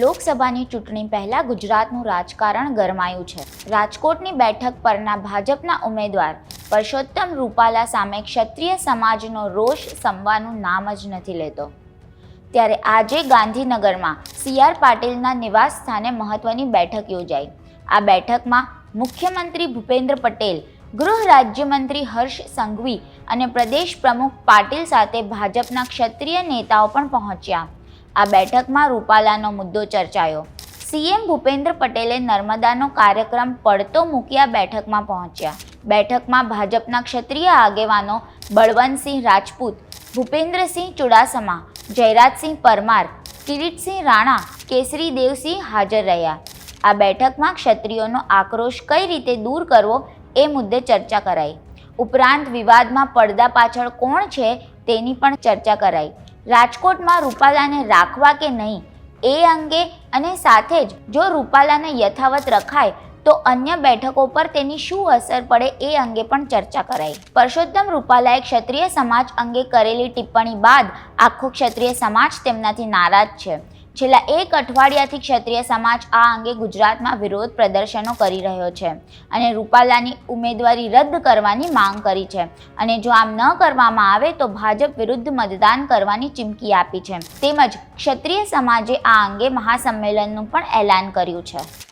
લોકસભાની ચૂંટણી પહેલા ગુજરાતનું રાજકારણ ગરમાયું છે. રાજકોટની બેઠક પરના ભાજપના ઉમેદવાર પરસોત્તમ રૂપાલા સામે ક્ષત્રિય સમાજનો રોષ સમવાનું નામ જ નથી લેતો. ત્યારે આજે ગાંધીનગરમાં સી આર પાટીલના નિવાસ સ્થાને મહત્વની બેઠક યોજાઈ. આ બેઠકમાં મુખ્યમંત્રી ભૂપેન્દ્ર પટેલ, ગૃહ રાજ્યમંત્રી હર્ષ સંઘવી અને પ્રદેશ પ્રમુખ પાટીલ સાથે ભાજપના ક્ષત્રિય નેતાઓ પણ પહોંચ્યા. આ બેઠકમાં રૂપાલાનો મુદ્દો ચર્ચાયો. સીએમ ભૂપેન્દ્ર પટેલે નર્મદાનો કાર્યક્રમ પડતો મૂકી આ બેઠકમાં પહોંચ્યા. બેઠકમાં ભાજપના ક્ષત્રિય આગેવાનો બળવંતસિંહ રાજપૂત, ભૂપેન્દ્રસિંહ ચુડાસમા, જયરાજસિંહ પરમાર, કિરીટસિંહ રાણા, કેસરી દેવસિંહ હાજર રહ્યા. આ બેઠકમાં ક્ષત્રિયોનો આક્રોશ કઈ રીતે દૂર કરવો એ મુદ્દે ચર્ચા કરાઈ. ઉપરાંત વિવાદમાં પડદા પાછળ કોણ છે તેની પણ ચર્ચા કરાઈ. રાજકોટમાં રૂપાલાને રાખવા કે નહીં, એ અંગે અને સાથે જ જો રૂપાલાને યથાવત રખાય, તો અન્ય બેઠકો પર તેની શું અસર પડે એ અંગે પણ ચર્ચા કરાઈ. પરસોત્તમ રૂપાલાએ ક્ષત્રિય સમાજ અંગે કરેલી ટિપ્પણી બાદ આખો ક્ષત્રિય સમાજ તેમનાથી નારાજ છે. છેલ્લા એક અઠવાડિયાથી ક્ષત્રિય સમાજ આ અંગે ગુજરાતમાં વિરોધ પ્રદર્શનો કરી રહ્યો છે અને રૂપાલાની ઉમેદવારી રદ કરવાની માંગ કરી છે. અને જો આમ ન કરવામાં આવે તો ભાજપ વિરુદ્ધ મતદાન કરવાની ચીમકી આપી છે. તેમજ ક્ષત્રિય સમાજે આ અંગે મહાસંમેલનનું પણ એલાન કર્યું છે.